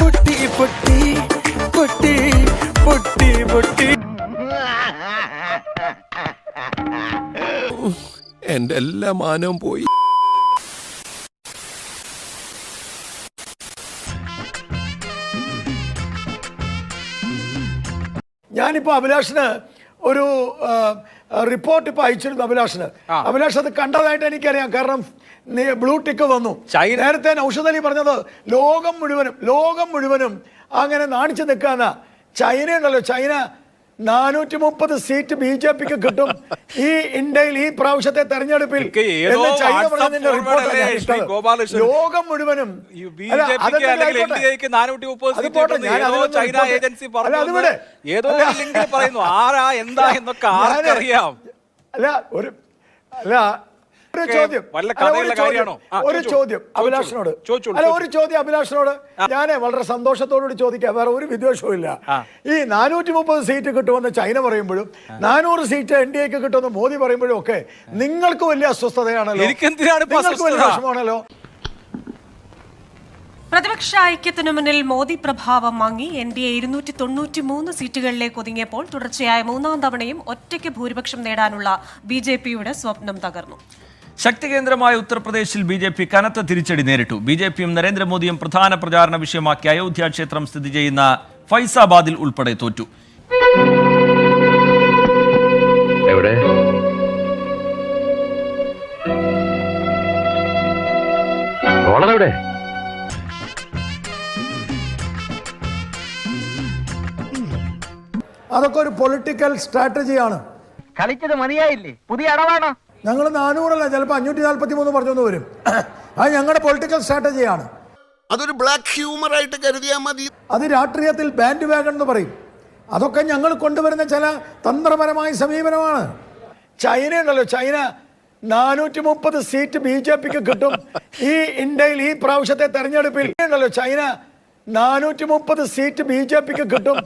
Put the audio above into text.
പൊട്ടി പൊട്ടി പൊട്ടി പൊട്ടി പൊട്ടി. എന്റെ എല്ലാ മാനവും പോയി. ഞാനിപ്പോ അഭിലാഷിന് ഒരു റിപ്പോർട്ട് ഇപ്പൊ അയച്ചിരുന്നു അഭിലാഷിന്. അഭിലാഷ് അത് കണ്ടതായിട്ട് എനിക്കറിയാം. കാരണം ബ്ലൂ ടിക്ക് വന്നു. നേരത്തെ നൌഷദ് അലി പറഞ്ഞത് ലോകം മുഴുവനും ലോകം മുഴുവനും അങ്ങനെ നാണിച്ചു നിൽക്കാന്ന ചൈന ഉണ്ടല്ലോ ചൈന നാനൂറ്റി മുപ്പത് സീറ്റ് ബി ജെ പിക്ക് കിട്ടും. ഈ ഇന്ത്യയിൽ ഈ പ്രാവശ്യത്തെ തെരഞ്ഞെടുപ്പിൽ? ലോകം മുഴുവനും അല്ല, ഒരു അല്ല ഒരു ചോദ്യം. ഒരു ചോദ്യം. കാര്യമാണോ? ആ, ഒരു ചോദ്യം. ചോദിച്ചോളൂ. അഭിലാഷിനോട്. അല്ല ഒരു ചോദ്യം അഭിലാഷിനോട്. ഞാൻ വളരെ സന്തോഷത്തോടുകൂടി ചോദിക്കാം. വേറെ ഒരു വിദ്വേഷവും ഇല്ല ഈ നാനൂറ്റി മുപ്പത് സീറ്റ് കിട്ടുമെന്ന് ചൈന പറയുമ്പോഴും നാനൂറ് സീറ്റ് എൻ ഡി എക്ക് കിട്ടുമെന്ന് മോദി പറയുമ്പോഴും ഒക്കെ നിങ്ങൾക്ക് വലിയ അസ്വസ്ഥതയാണല്ലോ. നിങ്ങൾക്ക് വലിയ? പ്രതിപക്ഷ ഐക്യത്തിനു മുന്നിൽ മോദി പ്രഭാവം മങ്ങി എൻ ഡി എ ഇരുന്നൂറ്റി തൊണ്ണൂറ്റി മൂന്ന് സീറ്റുകളിലേക്ക് ഒതുങ്ങിയപ്പോൾ തുടർച്ചയായ മൂന്നാം തവണയും ഒറ്റയ്ക്ക് ഭൂരിപക്ഷം നേടാനുള്ള ബി ജെ പിയുടെ സ്വപ്നം തകർന്നു. ശക്തി കേന്ദ്രമായ ഉത്തർപ്രദേശിൽ ബി ജെ പി കനത്ത തിരിച്ചടി നേരിട്ടു. ബി ജെ പിയും നരേന്ദ്രമോദിയും പ്രധാന പ്രചാരണ വിഷയമാക്കി അയോധ്യ ക്ഷേത്രം സ്ഥിതി ചെയ്യുന്ന ഫൈസാബാദിൽ ഉൾപ്പെടെ തോറ്റു. എവിടെ? ഡോളർ എവിടെ? അതൊക്കെ ഒരു പൊളിറ്റിക്കൽ സ്ട്രാറ്റജിയാണ് കളിച്ചത് മതിയായില്ലേ? പുതിയ അടവാണോ? ഞങ്ങൾ നാനൂറല്ല ചിലപ്പോൾ അഞ്ഞൂറ്റി നാൽപ്പത്തി മൂന്ന് പറഞ്ഞു വരും. അത് ഞങ്ങളുടെ പൊളിറ്റിക്കൽ സ്ട്രാറ്റജിയാണ് അതൊരു ബ്ലാക്ക് ഹ്യൂമർ ആയിട്ട് കരുതിയാൽ മതി. അത് രാഷ്ട്രീയത്തിൽ ബാൻഡ് വാഗൺ എന്ന് പറയും. അതൊക്കെ ഞങ്ങൾ കൊണ്ടുവരുന്ന ചില തന്ത്രപരമായ സമീപനമാണ്. ചൈന ഉണ്ടല്ലോ ചൈന നാനൂറ്റി മുപ്പത് സീറ്റ് ബി ജെ പിക്ക് കിട്ടും. ഈ ഇന്ത്യയിൽ ഈ പ്രാവശ്യത്തെ തെരഞ്ഞെടുപ്പിൽ. ഉണ്ടല്ലോ ചൈന നാനൂറ്റി മുപ്പത് സീറ്റ് ബി ജെ പിക്ക് കിട്ടും.